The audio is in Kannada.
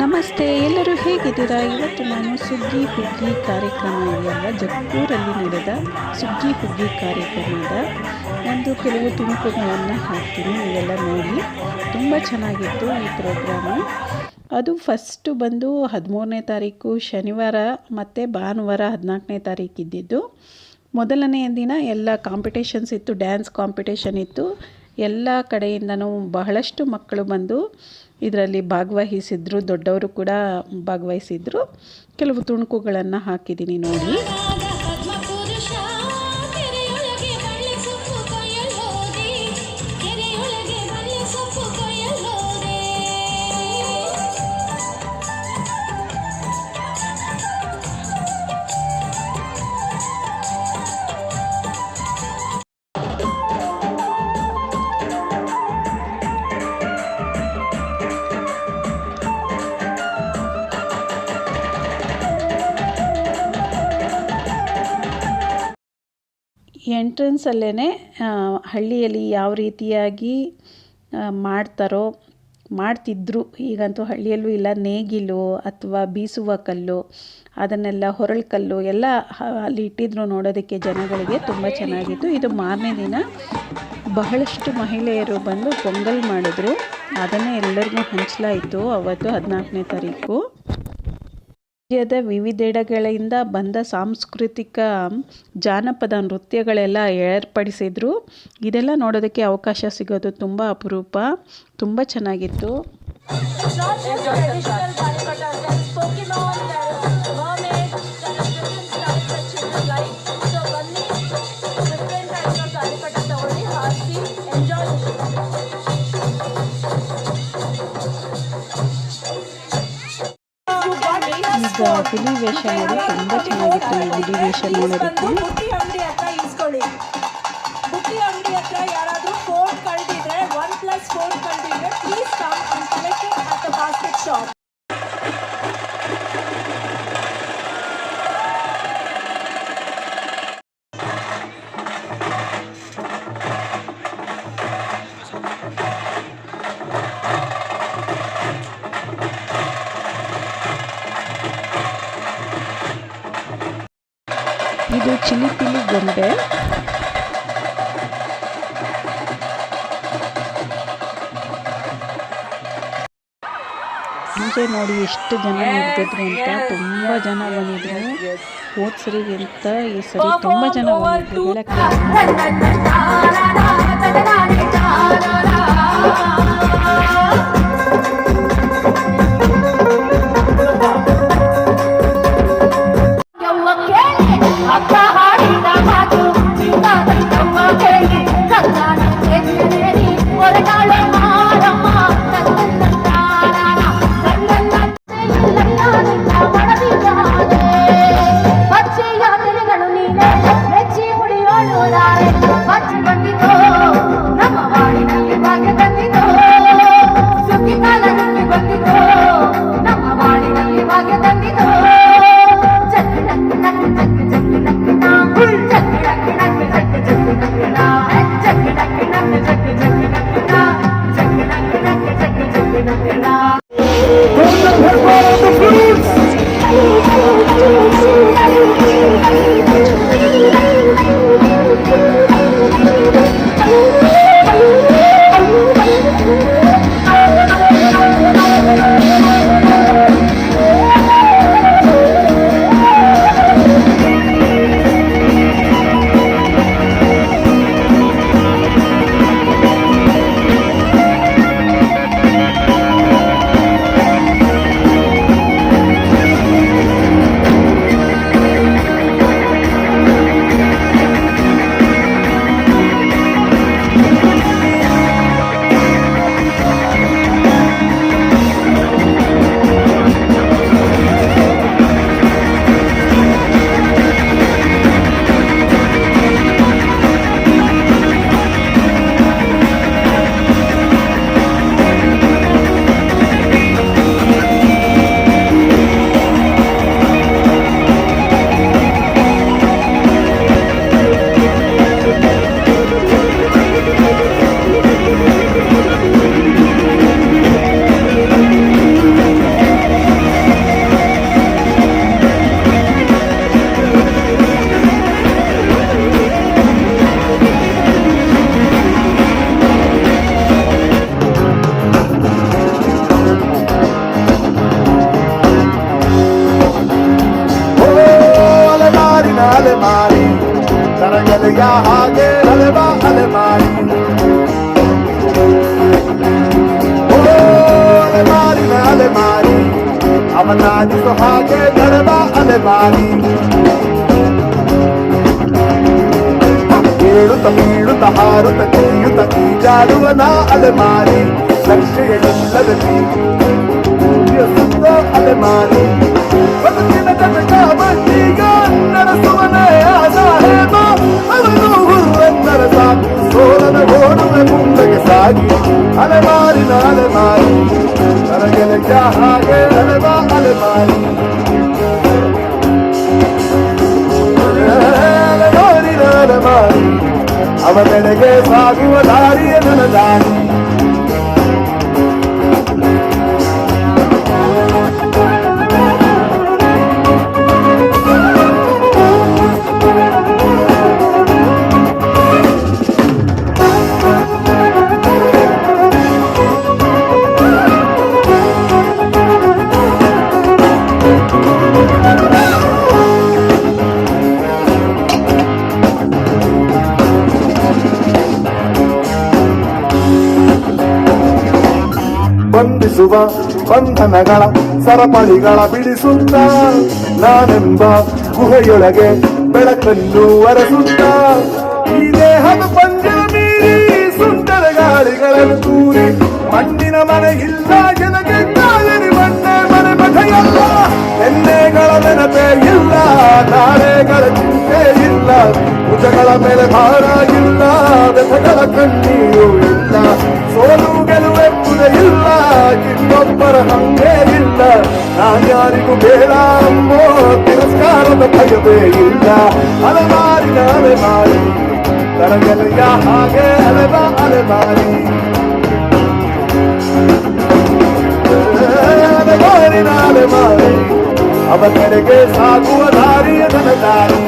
ನಮಸ್ತೆ, ಎಲ್ಲರೂ ಹೇಗಿದ್ದೀರಾ? ಇವತ್ತು ನಾನು ಸುಗ್ಗಿ ಹುಗ್ಗಿ ಕಾರ್ಯಕ್ರಮ ಇದೆಯಲ್ಲ, ಜಗ್ಗೂರಲ್ಲಿ ನಡೆದ ಸುಗ್ಗಿ ಹುಗ್ಗಿ ಕಾರ್ಯಕ್ರಮದ ಒಂದು ಕೆಲವು ತುಣುಕುಗಳನ್ನು ಹಾಕ್ತೀನಿ ನೀವೆಲ್ಲ ನೋಡಿ. ತುಂಬ ಚೆನ್ನಾಗಿತ್ತು ಈ ಪ್ರೋಗ್ರಾಮು. ಅದು ಫಸ್ಟು ಬಂದು ಹದಿಮೂರನೇ ತಾರೀಕು ಶನಿವಾರ ಮತ್ತು ಭಾನುವಾರ ಹದಿನಾಲ್ಕನೇ ತಾರೀಕು ಇದ್ದಿದ್ದು. ಮೊದಲನೆಯ ದಿನ ಎಲ್ಲ ಕಾಂಪಿಟೇಷನ್ಸ್ ಇತ್ತು, ಡ್ಯಾನ್ಸ್ ಕಾಂಪಿಟೇಷನ್ ಇತ್ತು. ಎಲ್ಲ ಕಡೆಯಿಂದನೂ ಬಹಳಷ್ಟು ಮಕ್ಕಳು ಬಂದು ಇದರಲ್ಲಿ ಭಾಗವಹಿಸಿದ್ರು ದೊಡ್ಡವರು ಕೂಡ ಭಾಗವಹಿಸಿದ್ರು. ಕೆಲವು ತುಣುಕುಗಳನ್ನು ಹಾಕಿದ್ದೀನಿ ನೋಡಿ. ಎಂಟ್ರೆನ್ಸಲ್ಲೇ ಹಳ್ಳಿಯಲ್ಲಿ ಯಾವ ರೀತಿಯಾಗಿ ಮಾಡ್ತಾರೋ, ಮಾಡ್ತಿದ್ರು. ಈಗಂತೂ ಹಳ್ಳಿಯಲ್ಲೂ ಇಲ್ಲ. ನೇಗಿಲು ಅಥವಾ ಬೀಸುವ ಕಲ್ಲು, ಅದನ್ನೆಲ್ಲ ಹೊರಳು ಕಲ್ಲು ಎಲ್ಲ ಅಲ್ಲಿ ಇಟ್ಟಿದ್ರು ನೋಡೋದಕ್ಕೆ ಜನಗಳಿಗೆ ತುಂಬ ಚೆನ್ನಾಗಿತ್ತು. ಇದು ಮಾರನೇ ದಿನ ಬಹಳಷ್ಟು ಮಹಿಳೆಯರು ಬಂದು ಪೊಂಗಲ್ ಮಾಡಿದ್ರು. ಅದನ್ನೇ ಎಲ್ಲರಿಗೂ ಹಂಚಲಾಯಿತು ಅವತ್ತು ಹದಿನಾಲ್ಕನೇ ತಾರೀಕು. ರಾಜ್ಯದ ವಿವಿಧೆಡೆಗಳಿಂದ ಬಂದ ಸಾಂಸ್ಕೃತಿಕ ಜಾನಪದ ನೃತ್ಯಗಳೆಲ್ಲ ಏರ್ಪಡಿಸಿದ್ರು. ಇದೆಲ್ಲ ನೋಡೋದಕ್ಕೆ ಅವಕಾಶ ಸಿಗೋದು ತುಂಬ ಅಪರೂಪ. ತುಂಬ ಚೆನ್ನಾಗಿತ್ತು. ಹುಲಿ ವೇಷ ನೋಡಿ ತುಂಬ ಚೆನ್ನಾಗಿತ್ತು ಈ ಹುಲಿ ವೇಷ ನೋಡೋದಕ್ಕೆ. ಫೋನ್ ಕಳ್ದಿದ್ರೆ one plus phone ಕಳ್ದಿದ್ರೆ please come and collect it at the basket shop ಇದು ತಿಳಿ ಗೊಂಬೆ ಮುಂಚೆ ನೋಡಿ ಎಷ್ಟು ಜನ ನಿಂತಿದ್ರು ಅಂತ ತುಂಬ ಜನ ಬಂದಿದ್ರು ಹೋದ್ ಸರಿಗಿಂತ ಈ ಸರಿ ತುಂಬ ಜನ ಬಂದಿದ್ರು ஆட்சி பண்ணி متاج سہاگے دربا الباری ఏడుత పీడుత హారుత చేయుత ఈ జాలువ నా అలమారి లక్ష్యలది సుంద అలమారి బతుకిన కనుక మంచిగా నడసువనే ఆదాహేమో అవను హుర్రెన్నర సాగు సోలన ఓడున ముందకి సాగి అలమారి నా అలమారి తరగల జాహాగే అలమారి ಅವನೆಡೆಗೆ ಸಾಗುವ ದಾರಿಯ ನನ್ನ ದಾರಿ ಬಂಧಿಸುವ ಬಂಧನಗಳ ಸರಪಳಿಗಳ ಬಿಡಿಸುತ್ತ ನಾನೆಂಬ ಗುಹೆಯೊಳಗೆ ಬೆಳಕನ್ನು ಒರೆಸುತ್ತ ಈ ದೇಹದ ಪಂಜ ಮೀರಿ ಸುಂದರ ಗಾಳಿಗಳನ್ನು ತೂರಿ ಮಣ್ಣಿನ ಮನೆ ಇಲ್ಲ ಜನಗೆ ಕಾಯರಿ ಮಣ್ಣೆ ಮನೆ ಮಠೆಯಲ್ಲ ಎಣ್ಣೆಗಳ ನೆನಪೇ ಇಲ್ಲ ನಾಳೆಗಳ ಚಿಂತೆ ಇಲ್ಲ ಭುಜಗಳ ಮೇಲೆ ಭಾರ ಇಲ್ಲ ವ್ಯಥಗಳ ಕಣ್ಣೀರು ಇಲ್ಲ ಸೋಲು ಗೆಲುವೆಂಬುದೇ ಇಲ್ಲ ಇನ್ನೊಬ್ಬರ ಹಂಗೆ ಇಲ್ಲ ನಾನ್ಯಾರಿಗೂ ಬೇಡ ಅಂಬೋ ತಿರಸ್ಕಾರದ ಭಯವೇ ಇಲ್ಲ ಅಲೆಮಾರಿನ ಅಲೆಮಾರಿ ತರಗೆಲೆಯ ಹಾಗೆ ಅಲೆವ ಅಲೆಮಾರಿ ಅಲೆಮಾರಿನ ಅಲೆಮಾರಿ ಅವನೆಡೆಗೆ ಸಾಗುವ ದಾರಿಯ ನನ್ನ ದಾರಿ